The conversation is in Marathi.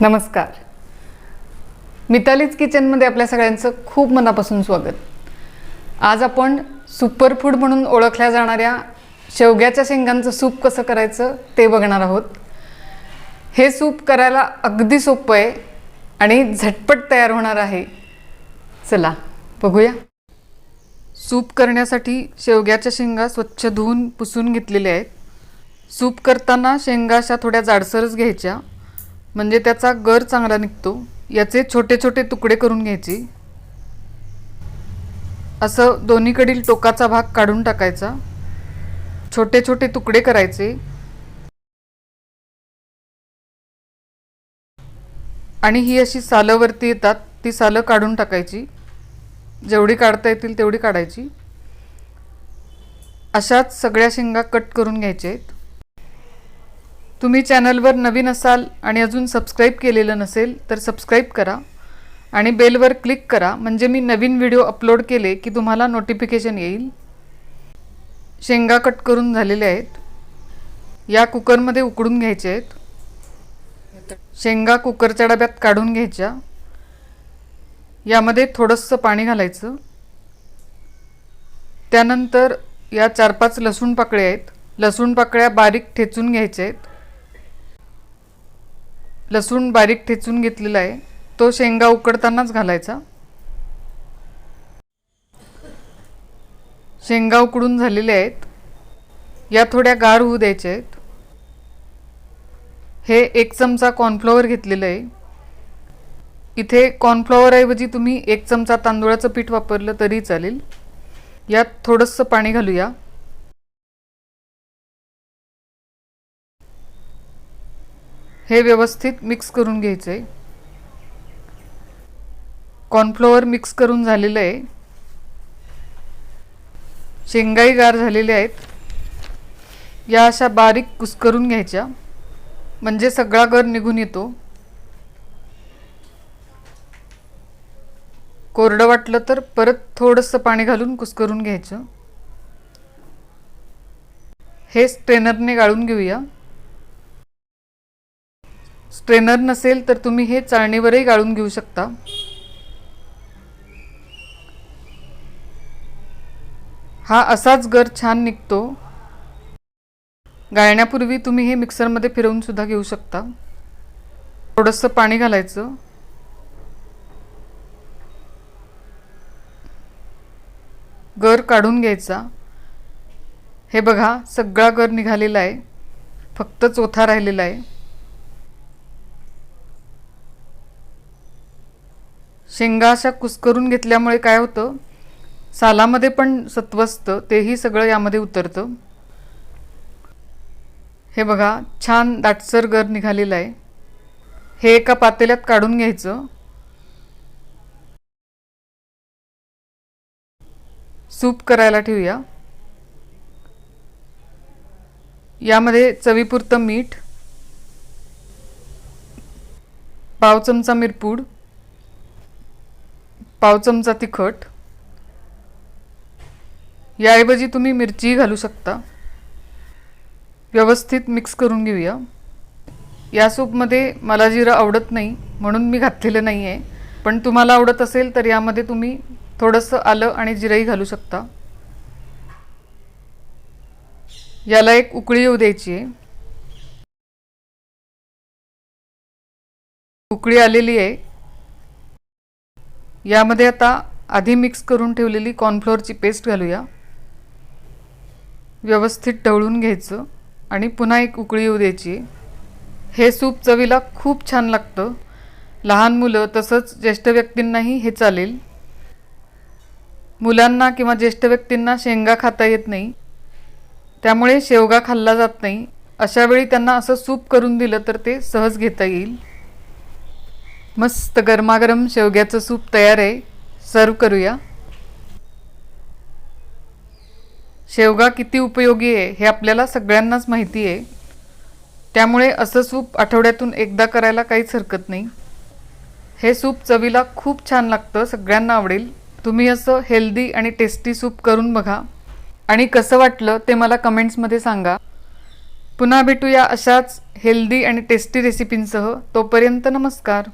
नमस्कार. मितालीज किचनमध्ये आपल्या सगळ्यांचं खूप मनापासून स्वागत. आज आपण सुपरफूड म्हणून ओळखल्या जाणाऱ्या शेवग्याच्या शेंगांचं सूप कसं करायचं ते बघणार आहोत. हे सूप करायला अगदी सोपं आहे आणि झटपट तयार होणार आहे. चला बघूया. सूप करण्यासाठी शेवग्याच्या शेंगा स्वच्छ धुवून पुसून घेतलेल्या आहेत. सूप करताना शेंगा अशा थोड्या जाडसरच घ्यायच्या. म्हणजे त्याचा गर चांगला निघतो. याचे छोटे छोटे तुकडे करून घ्यायचे. असं दोन्हीकडील टोकाचा भाग काढून टाकायचा. छोटे छोटे तुकडे करायचे. आणि ही अशी सालं वरती येतात ती सालं काढून टाकायची. जेवढी काढता येतील तेवढी काढायची. अशाच सगळ्या शेंगा कट करून घ्यायच्या आहेत. तुम्ही चॅनलवर नवीन असाल आणि अजून सबस्क्राईब केलेलं नसेल तर सबस्क्राईब करा आणि बेलवर क्लिक करा. म्हणजे मी नवीन व्हिडिओ अपलोड केले की तुम्हाला नोटिफिकेशन येईल. शेंगा कट करून झालेल्या आहेत. या कुकरमध्ये उकडून घ्यायचे आहेत. शेंगा कुकरच्या डब्यात काढून घ्यायच्या. यामध्ये थोडंसं पाणी घालायचं. त्यानंतर या चार पाच लसूण पाकळ्या आहेत. लसूण पाकळ्या बारीक ठेचून घ्यायच्या आहेत. लसूण बारीक ठेचून घेतलेला आहे. तो शेंगा उकडतानाच घालायचा. शेंगा उकडून झालेल्या आहेत. या थोड्या गार होऊ द्यायच्या आहेत. हे एक चमचा कॉर्नफ्लॉवर घेतलेलं आहे. इथे कॉर्नफ्लॉवरऐवजी तुम्ही एक चमचा तांदूळाचं पीठ वापरलं तरी चालेल. यात थोडंसं पाणी घालूया. हे व्यवस्थित मिक्स करून घ्यायचं आहे कॉर्नफ्लोअर मिक्स करून झालेलं आहे. शेंगाई गार झालेल्या आहेत. या अशा बारीक कुस्करून घ्यायच्या. म्हणजे सगळा गर निघून येतो. कोरडं वाटलं तर परत थोडंसं पाणी घालून कुस्करून घ्यायचं. हे स्ट्रेनरने गाळून घेऊया. स्ट्रेनर नसेल तर तुम्ही हे चाळणीवरही गाळून घेऊ शकता. हा असाच गर छान निघतो. गाळण्यापूर्वी तुम्ही हे मिक्सरमध्ये फिरवून सुद्धा घेऊ शकता. थोडंसं पाणी घालायचं. गर काढून घ्यायचा. हे बघा सगळा गर निघालेला आहे. फक्त चोथा राहिलेला आहे. शेंगा अशा कुस्करून घेतल्यामुळे काय होतं? सालामध्ये पण सत्व असतं तेही सगळं यामध्ये उतरतं. हे बघा छान दाटसर गर निघालेलं आहे. हे एका पातेल्यात काढून घ्यायचं. सूप करायला ठेवूया. यामध्ये चवीपुरतं मीठ पाव चमचा मिरपूड पाव चमचा तिखट. याऐवजी तुम्ही मिरचीही घालू शकता. व्यवस्थित मिक्स करून घेऊया. या सूपमध्ये मला जिरं आवडत नाही म्हणून मी घातलेलं नाही आहे पण तुम्हाला आवडत असेल तर यामध्ये तुम्ही थोडंसं आलं आणि जिरंही घालू शकता. याला एक उकळी येऊ द्यायची आहे. उकळी आलेली आहे. यामध्ये आता आधी मिक्स करून ठेवलेली कॉर्नफ्लोअरची पेस्ट घालूया. व्यवस्थित ढवळून घ्यायचं आणि पुन्हा एक उकळी येऊ द्यायची. हे सूप चवीला खूप छान लागतं. लहान मुलं तसंच ज्येष्ठ व्यक्तींनाही हे चालेल. मुलांना किंवा ज्येष्ठ व्यक्तींना शेंगा खाता येत नाही. त्यामुळे शेवगा खाल्ला जात नाही. अशावेळी त्यांना असं सूप करून दिलं तर ते सहज घेता येईल. मस्त गरमागरम शेवग्याचं सूप तयार आहे. सर्व करूया. शेवगा किती उपयोगी आहे हे आपल्याला सगळ्यांनाच माहिती आहे. त्यामुळे असं सूप आठवड्यातून एकदा करायला काहीच हरकत नाही. हे सूप चवीला खूप छान लागतं सगळ्यांना आवडेल. तुम्ही असं हेल्दी आणि टेस्टी सूप करून बघा. आणि कसं वाटलं ते मला कमेंट्समध्ये सांगा. पुन्हा भेटूया अशाच हेल्दी आणि टेस्टी रेसिपींसह. तोपर्यंत नमस्कार.